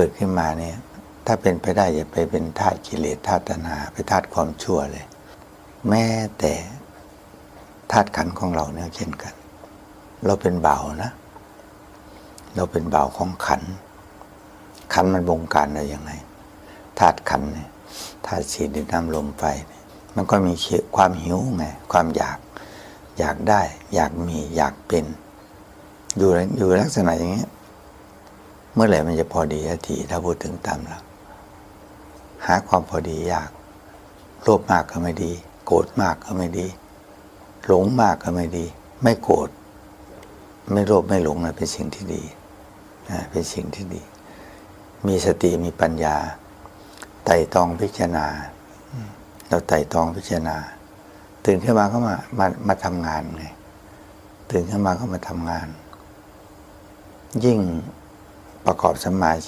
เกิดขึ้นมาเนี่ย ถ้าเป็นไปได้อย่าไปเป็นธาตุกิเลสธาตุตัณหาไปธาตุความชั่วเลย แม้แต่ธาตุขันของเราเนี่ยเช่นกัน เราเป็นเบานะ เราเป็นเบาของขัน ขันมันบงการเราอย่างไงธาตุขันเนี่ยธาตุสีดินน้ำลมไฟมันก็มีความหิวไงความอยากอยากได้ อยากมีอยากเป็น อยู่อยู่ลักษณะอย่างนี้ เมื่อไหร่มันจะพอดีสักทีถ้าพูดถึงตามหลักหาความพอดียากโลภมากก็ไม่ดี โกรธมากก็ไม่ดี หลงมากก็ไม่ดี ไม่โกรธไม่โลภไม่หลงนะเป็นสิ่งที่ดีนะเป็นสิ่งที่ดี มีสติมีปัญญา ไต่ตองพิจารณา เราไต่ตองพิจารณา ตื่นขึ้นมาก็มามามาทำงานไงตื่นขึ้นมาก็มาทำงาน ยิ่ง ประกอบสมาธิ